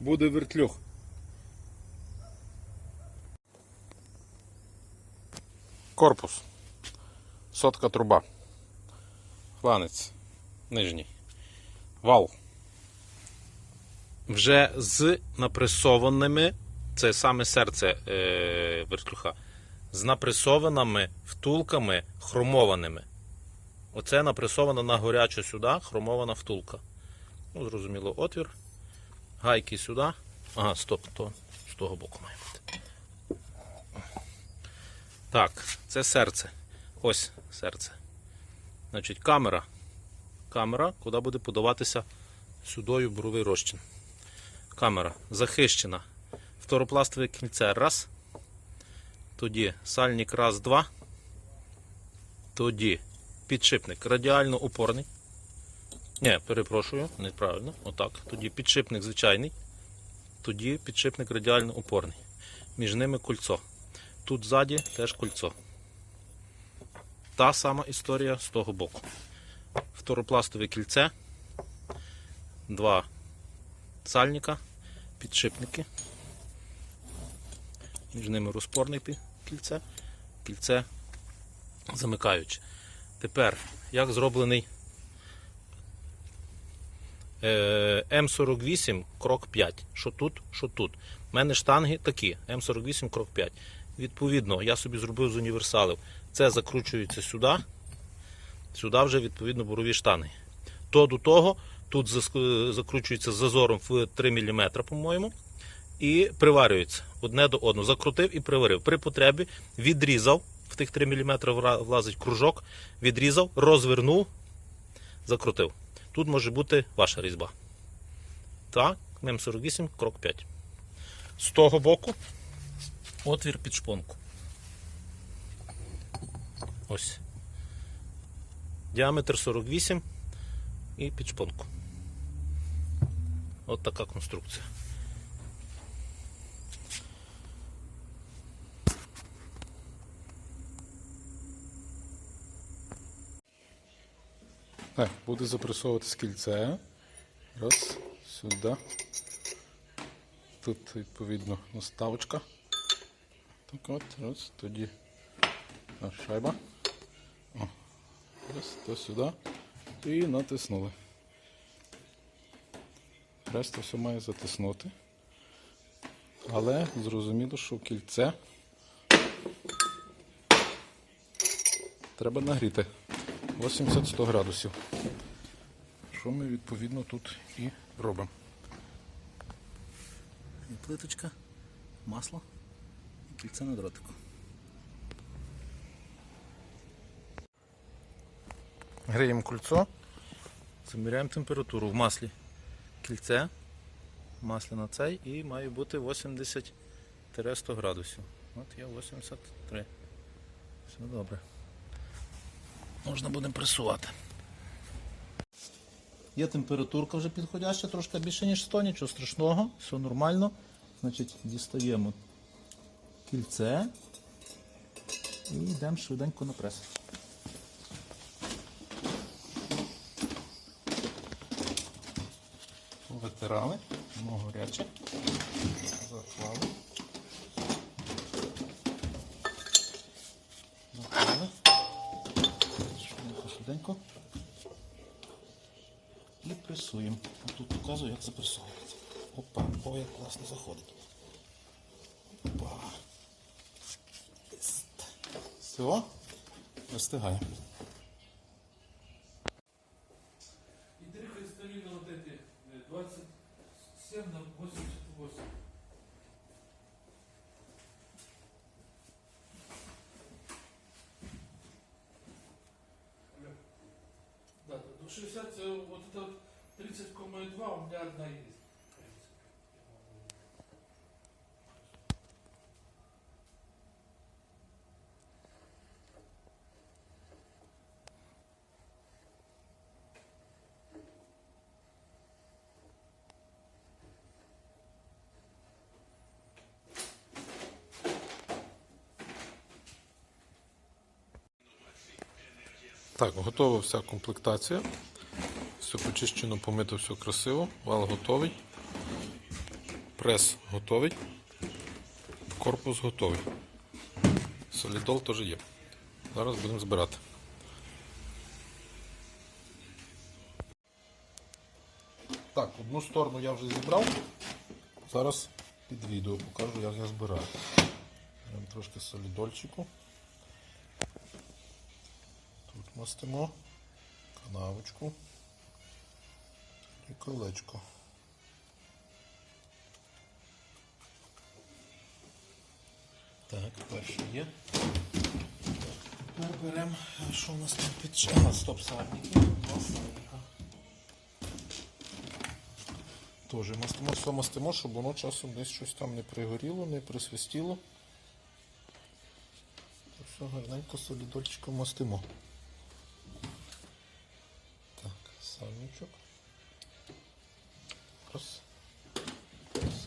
буде вертлюг. Корпус. Сотка труба. Фланець. Нижній. Вал. Вже з напресованими, це саме серце е, вертлюга, з напресованими втулками хромованими. Оце напресована на горячу сюди, хромована втулка. Ну, зрозуміло, отвір. Гайки сюди. Ага, стоп, то з того боку має бути. Так, це серце. Ось серце. Значить, камера. Камера, куди буде подаватися сюдою буровий розчин. Камера захищена. Фторопластове кільце раз. Тоді сальник раз, два. Тоді підшипник радіально упорний. Ні, перепрошую, неправильно. Отак. Тоді підшипник звичайний. Тоді підшипник радіально упорний. Між ними кольцо. Тут ззаді теж кольцо. Та сама історія з того боку. Фторопластове кільце. Два сальника, підшипники. Між ними розпорне кільце, кільце замикаюче. Тепер, як зроблений М48 крок 5. Що тут, що тут. У мене штанги такі, М48 крок 5. Відповідно, я собі зробив з універсалів. Це закручується сюди. Сюди вже відповідно бурові штанги. То до того тут закручується зазором в 3 мм, по-моєму, і приварюється одне до одного. Закрутив і приварив. При потребі відрізав, в тих 3 мм влазить кружок, відрізав, розвернув, закрутив. Тут може бути ваша різьба. Так, ММ48, крок 5. З того боку отвір під шпонку. Ось. Діаметр 48 і під шпонку. От така конструкція. Так, буде запресовуватись кільце. Раз, сюди. Тут, відповідно, наставочка. Так от, раз, тоді шайба. О, раз, то сюди. І натиснули. Решта все має затиснути. Але зрозуміло, що кільце треба нагріти 80-100 градусів. Що ми відповідно тут і робимо. І плиточка, масло і кільце на дротику. Гріємо кольцо, заміряємо температуру в маслі. Кільце, масло на цей і має бути 80-100 градусів. От є 83. Все добре. Можна буде пресувати. Є температурка вже підходяща, трошки більше, ніж 100, нічого страшного, все нормально. Значить, дістаємо кільце і йдемо швиденько на прес. Витирали, воно гаряче. Заклали. Швиденько. І пресуємо. Тут показую, як запресовується. Опа, о, як класно заходить. Опа. Все, вистигає. 30,2 у меня одна есть. Так, готова вся комплектація. Все почищено, помито, все красиво. Вал готовий. Прес готовий. Корпус готовий. Солідол теж є. Зараз будемо збирати. Так, одну сторону я вже зібрав. Зараз під відео покажу, як я збираю. Беремо трошки солідольчику. Тут мастимо канавочку і колечко. Так, перше є. Тепер беремо, що у нас там під Ага, стоп, сальники. Тоже мастимо, все мастимо, щоб воно часом десь щось там не пригоріло, не присвистіло. То все гарненько солідольчиком мастимо. Так, сальничок.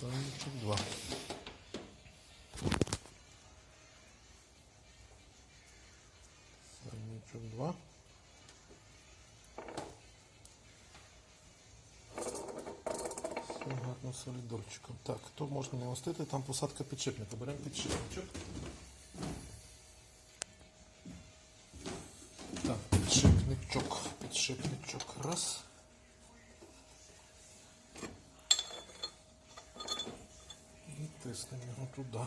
Сальничок два. Сальничок два. Все гарно солідорчиком. Так, то можна не мастити, там посадка підшипника. Беремо підшипничок. Так, підшипничок, підшипничок. Раз. І тиснемо його туди.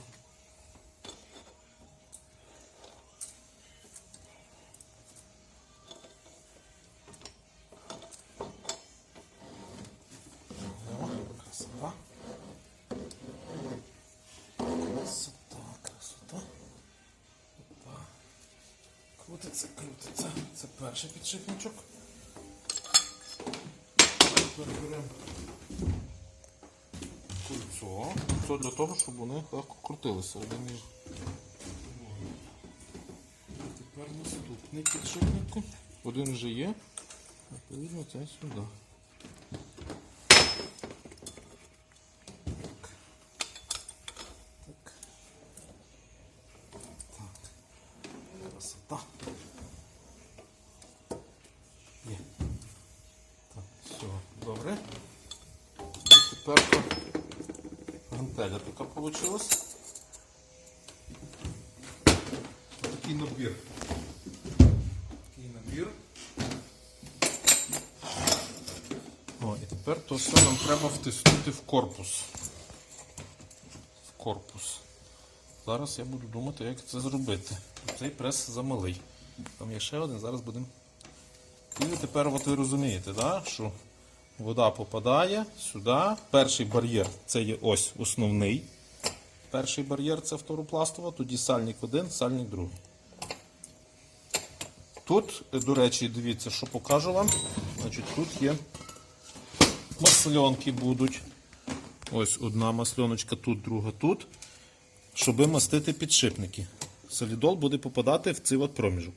Крутиться, крутиться. Це перший підшипничок. Тепер кольцо. Для того, щоб вони легко крутилися. Один між. Тепер наступний підшипник. Один вже є. Відповідно, це сюди. Так. Так. Красота. Є. Так, все, добре. І тепер гантеля така вийшла. Такий набір. Такий набір. О, і тепер то все нам треба втиснути в корпус. В корпус. Зараз я буду думати, як це зробити. Цей прес замалий. Там є ще один, зараз будемо. І тепер от ви розумієте, да, що вода попадає сюди. Перший бар'єр це є ось основний. Перший бар'єр це фторопластова, тоді сальник один, сальник другий. Тут, до речі, дивіться, що покажу вам. Значить, тут є масльонки будуть. Ось одна масльоночка тут, друга тут. Щоб мастити підшипники. Солідол буде попадати в цей от проміжок.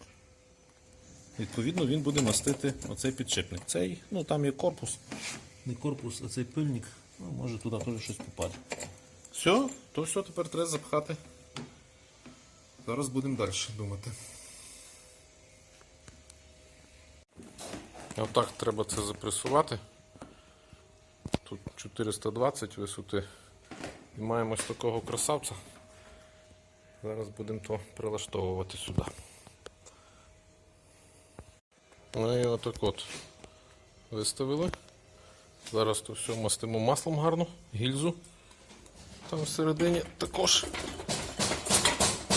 Відповідно, він буде мастити оцей підшипник. Цей, ну там є корпус. Не корпус, а цей пильник. Ну, може туди теж щось попаде. Все, то все тепер треба запхати. Зараз будемо далі думати. Отак треба це запресувати. Тут 420 висоти. І маємо ось такого красавця. Зараз будемо то прилаштовувати сюди. Ну і отак от виставили. Зараз то все мастимо маслом гарно, гільзу. Там всередині також.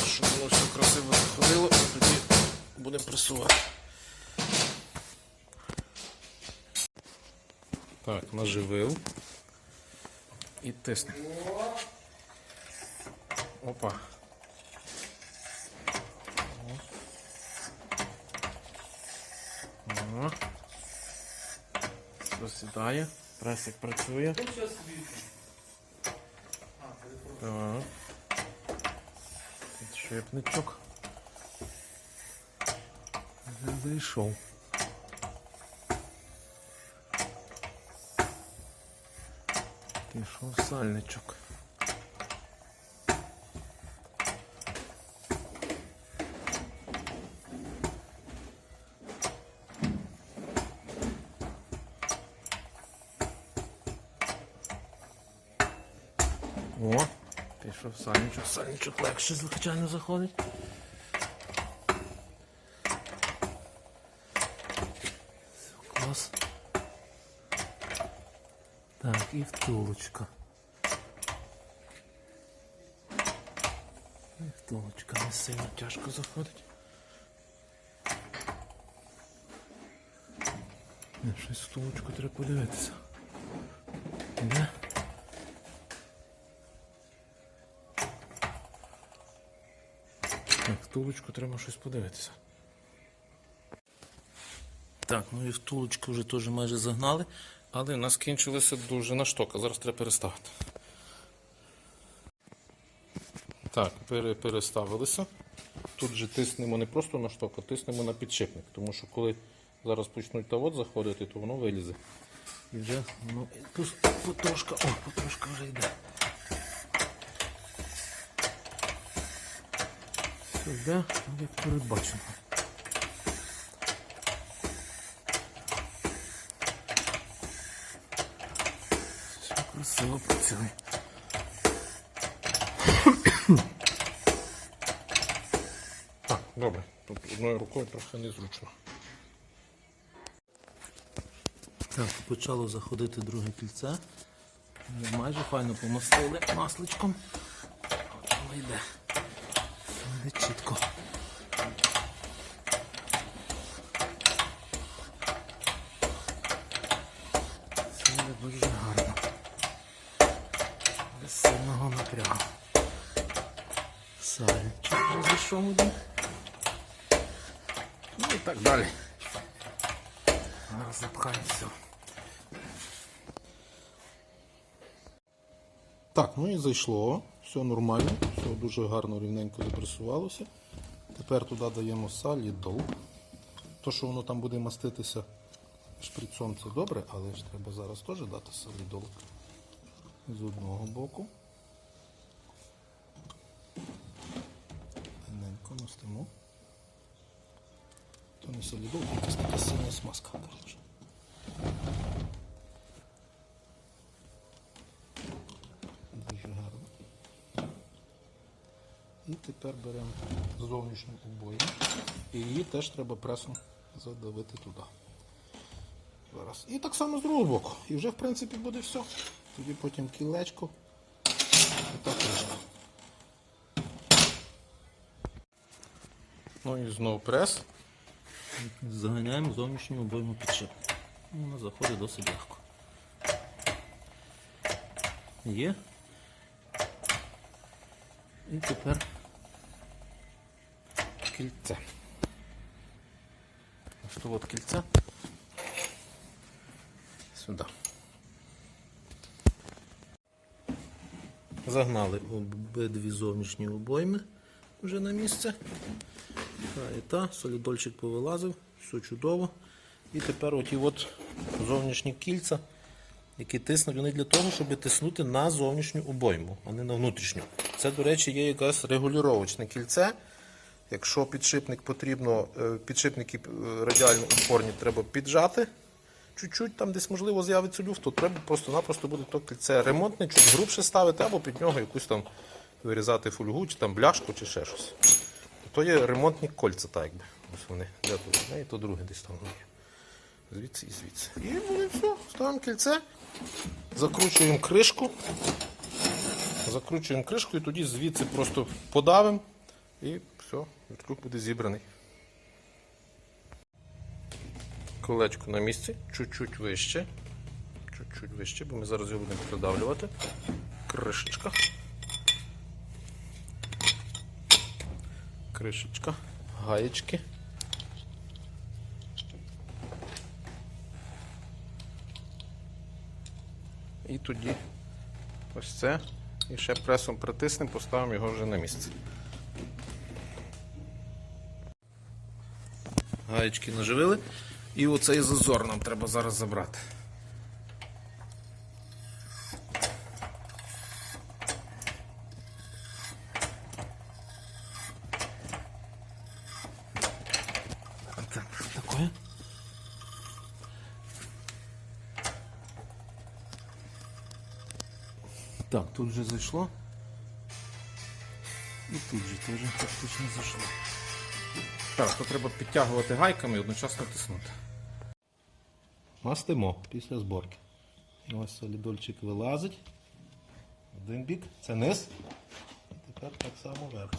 Щоб воно все красиво заходило, і тоді будемо пресувати. Так, наживив. І тиснемо. Опа. Ага. Все сідає, пресик працює. Так. Підшипничок. Зайшов. Пішов сальничок. Що в сальничок? Сальничок легше, звичайно, заходить. Все, клас. Так, і втулочка. І втулочка не сильно тяжко заходить. Не, щось втулочку треба подивитися. Де? Так, втулочку треба щось подивитися. Так, ну і втулочку вже теж майже загнали, але в нас кінчилася довжина штока. Зараз треба переставити. Так, пере, переставилися. Тут же тиснемо не просто на шток, а тиснемо на підшипник. Тому що коли зараз почнуть та от заходити, то воно вилізе. І вже воно потрошка, о, потрошка вже йде. Все як передбачено. Все красиво працює. Так, добре. Тут одною рукою трохи незручно. Так, почало заходити друге кільце. Ми майже файно помастили масличком. От воно йде. Йде чітко. Це йде дуже гарно. Без сильного напрягу. Сальчик вже. Ну і так далі. Зараз все. Так, ну і зайшло. Все нормально, все дуже гарно, рівненько запресувалося. Тепер туди даємо салідол. То, що воно там буде маститися шприцом, це добре, але ж треба зараз теж дати салідол з одного боку. Мастимо. То не солідол, якась така синя смазка. коротше. Дуже гарно. І тепер беремо зовнішню обойму. І її теж треба пресом задавити туди. Зараз. І так само з другого боку. І вже в принципі буде все. Тоді потім кілечко. І так Ну і знову прес. Заганяємо зовнішню обойму підшипника. Вона заходить досить легко. Є. І тепер кільце. То от кільце. Сюди. Загнали обидві зовнішні обойми вже на місце. І та, солідольчик повилазив, все чудово. І тепер оті от зовнішні кільця, які тиснуть, вони для того, щоб тиснути на зовнішню обойму, а не на внутрішню. Це, до речі, є якесь регулювачне кільце. Якщо підшипник потрібно, е, підшипники е, радіально опорні треба піджати. Чуть-чуть там десь можливо з'явиться люфт, то треба просто-напросто буде то кільце ремонтне, чуть грубше ставити, або під нього якусь там вирізати фольгу, чи там бляшку, чи ще щось. То є ремонтні кольця, так якби. Ось вони. Де тут одне, і то друге десь там. Звідси і звідси. І буде все. Ставимо кільце, закручуємо кришку. Закручуємо кришку і тоді звідси просто подавимо і все, відкруг буде зібраний. Колечко на місці, чуть-чуть вище. Чуть-чуть вище, бо ми зараз його будемо придавлювати. Кришечка. Кришечка, гаєчки. І тоді ось це. І ще пресом притиснемо, поставимо його вже на місце. Гаєчки наживили. І оцей зазор нам треба зараз забрати. Так, тут вже зайшло. І тут же теж практично зайшло. Так, то треба підтягувати гайками і одночасно тиснути. Мастимо після зборки. Ось солідольчик вилазить. Один бік, це низ. І тепер так само верх.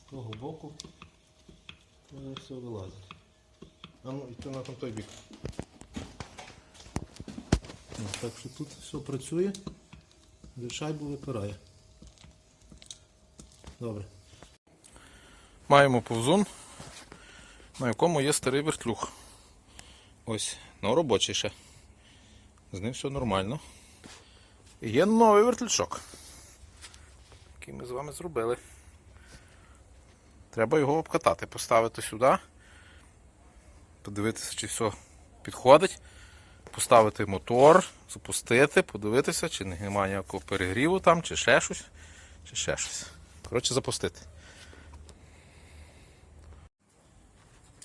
З того боку все вилазить. А ну, йти на той бік. Ну, так що тут все працює, шайбу випирає. Добре. Маємо повзун, на якому є старий вертлюг. Ось, ну робочий ще. З ним все нормально. І є новий вертлючок, який ми з вами зробили. Треба його обкатати, поставити сюди, подивитися, чи все підходить, поставити мотор, запустити, подивитися, чи немає ніякого перегріву там, чи ще щось, чи ще щось. Коротше, запустити.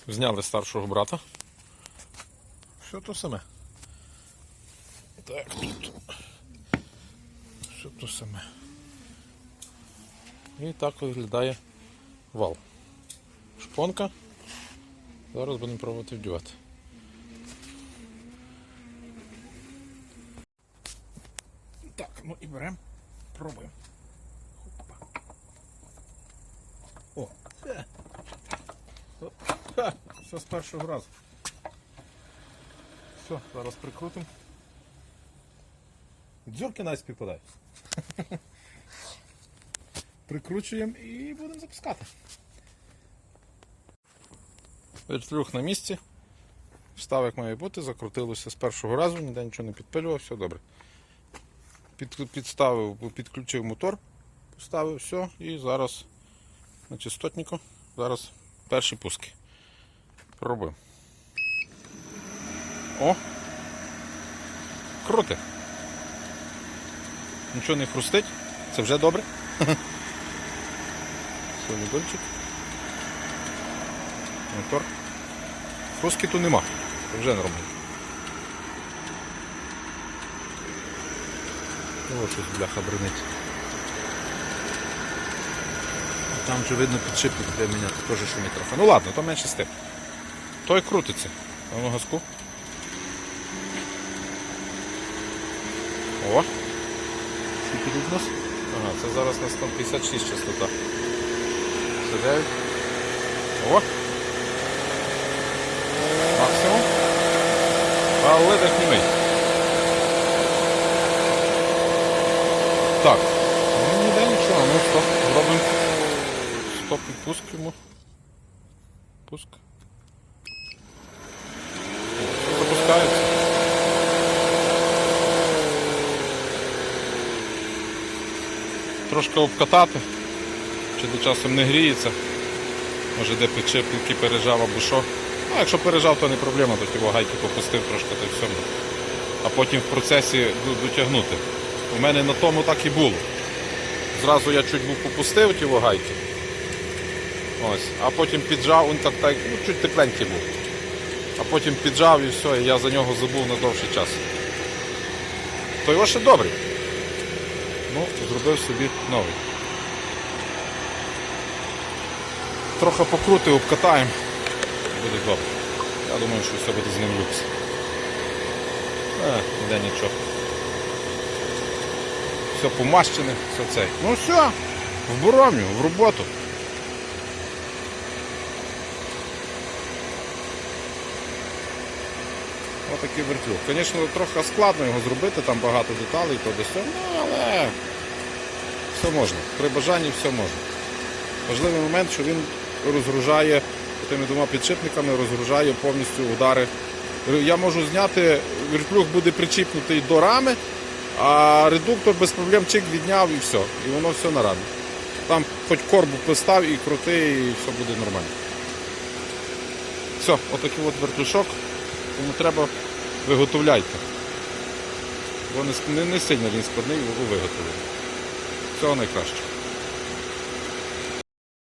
Зняли старшого брата. Все то саме. Так, тут. Все то саме. І так виглядає вал. Шпонка. Зараз будемо пробувати вдівати. Ну і беремо. Пробуємо. О, все з першого разу. Все, зараз прикрутимо. Дзюрки навіть співпадають. Прикручуємо і будемо запускати. Вертлюг на місці. Встав як має бути, закрутилося з першого разу, ніде нічого не підпилював, все добре. Під, підставив, підключив мотор, поставив все і зараз на частотнику. Зараз перші пуски. Пробуємо. О! Круте. Нічого не хрустить, це вже добре. Солідольчик. Мотор. Хрусткіту нема. Це вже нормально. Ось щось бляха бренить. Там вже видно підшипник для міняти, теж шумить трохи. Ну ладно, то менше тим. Той крутиться. Ну газку. О! Скільки тут нас? Ага, це зараз у нас там 56 частота. 59. О! Максимум. Але так німий. Так. Ну ніде нічого, ну стоп. Зробимо стоп і пуск йому. Пуск. Запускається. Трошки обкатати, чи до часом не гріється. Може де підшипники пережав або що. Ну, якщо пережав, то не проблема, то його гайки попустив трошки то й все. А потім в процесі дотягнути. У мене на тому так і було. Зразу я чуть був попустив ті гайки. Ось. А потім піджав, він так, так ну, чуть тепленький був. А потім піджав і все, і я за нього забув на довший час. То його ще добрий. Ну, зробив собі новий. Трохи покрутив, обкатаємо. Буде добре. Я думаю, що все буде з ним люкс. Е, ніде нічого. Все помащене, все це. Ну все, в буромню, в роботу. Отакий вертлюг. Звісно, трохи складно його зробити, там багато деталей, то десь, ну, але все можна. При бажанні все можна. Важливий момент, що він розгружає тими двома підшипниками, розгружає повністю удари. Я можу зняти, вертлюг буде причіпнутий до рами, а редуктор без проблем чик відняв і все. І воно все на рамі. Там хоч корбу постав і крути, і все буде нормально. Все, отакий от вертлюшок. Тому треба виготовляйте. Бо не, не, сильно він складний у виготовленні. Всього найкращого.